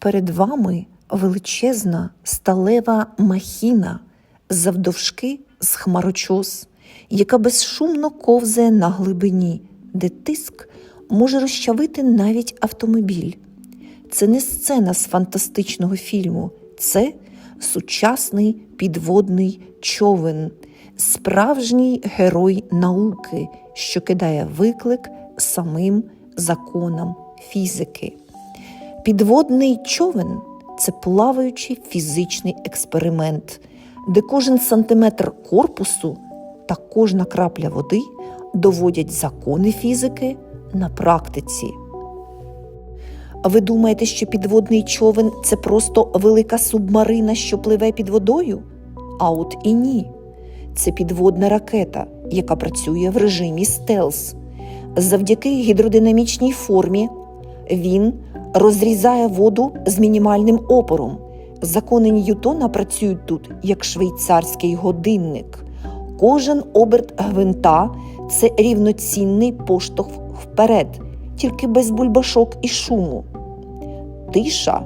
Перед вами величезна сталева махіна завдовжки з хмарочос, яка безшумно ковзає на глибині, де тиск може розчавити навіть автомобіль. Це не сцена з фантастичного фільму, це сучасний підводний човен, справжній герой науки, що кидає виклик самим законам фізики. Підводний човен це плаваючий фізичний експеримент, де кожен сантиметр корпусу та кожна крапля води доводять закони фізики на практиці. А ви думаєте, що підводний човен це просто велика субмарина, що пливе під водою? А от і ні. Це підводна ракета, яка працює в режимі стелс. Завдяки гідродинамічній формі він розрізає воду з мінімальним опором. Закони Ньютона працюють тут як швейцарський годинник. Кожен оберт гвинта це рівноцінний поштовх вперед, тільки без бульбашок і шуму. Тиша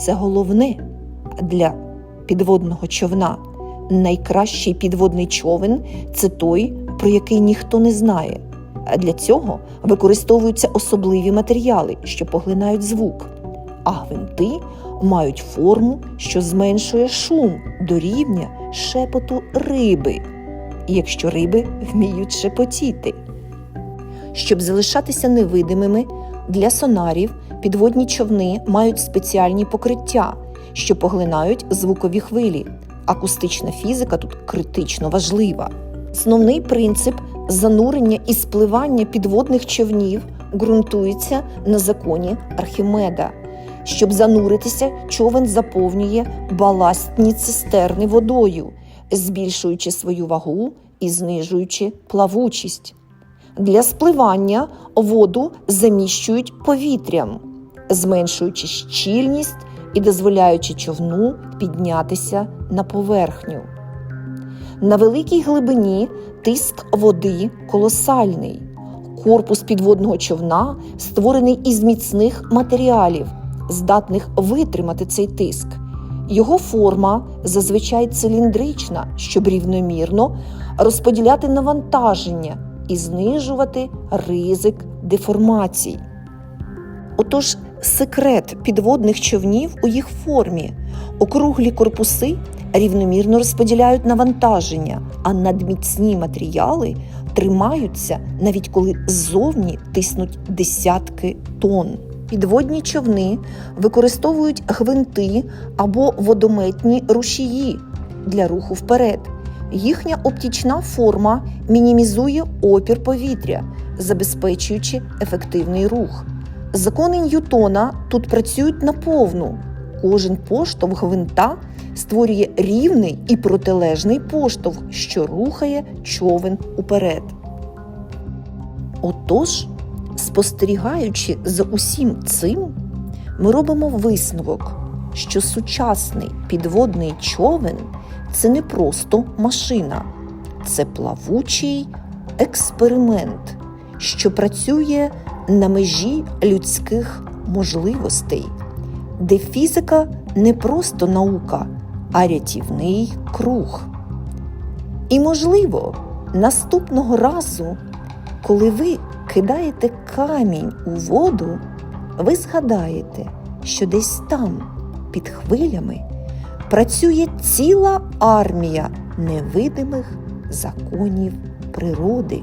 це головне для підводного човна. Найкращий підводний човен це той, про який ніхто не знає. Для цього використовуються особливі матеріали, що поглинають звук, а гвинти мають форму, що зменшує шум до рівня шепоту риби, якщо риби вміють шепотіти. Щоб залишатися невидимими, для сонарів підводні човни мають спеціальні покриття, що поглинають звукові хвилі. Акустична фізика тут критично важлива. Основний принцип занурення і спливання підводних човнів ґрунтується на законі Архімеда. Щоб зануритися, човен заповнює баластні цистерни водою, збільшуючи свою вагу і знижуючи плавучість. Для спливання воду заміщують повітрям, зменшуючи щільність і дозволяючи човну піднятися на поверхню. На великій глибині тиск води колосальний. Корпус підводного човна створений із міцних матеріалів, здатних витримати цей тиск. Його форма зазвичай циліндрична, щоб рівномірно розподіляти навантаження і знижувати ризик деформацій. Отож, секрет підводних човнів у їх формі. Округлі корпуси рівномірно розподіляють навантаження, а надміцні матеріали тримаються навіть коли ззовні тиснуть десятки тонн. Підводні човни використовують гвинти або водометні рушії для руху вперед. Їхня оптічна форма мінімізує опір повітря, забезпечуючи ефективний рух. Закони Ньютона тут працюють наповну. Кожен поштовх гвинта створює рівний і протилежний поштовх, що рухає човен уперед. Отож, спостерігаючи за усім цим, ми робимо висновок, що сучасний підводний човен це не просто машина, це плавучий експеримент, що працює на межі людських можливостей, де фізика не просто наука, а рятівний круг. І, можливо, наступного разу, коли ви кидаєте камінь у воду, ви згадаєте, що десь там, під хвилями, працює ціла армія невидимих законів природи.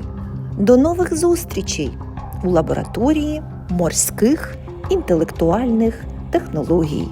До нових зустрічей у лабораторії морських інтелектуальних технологій.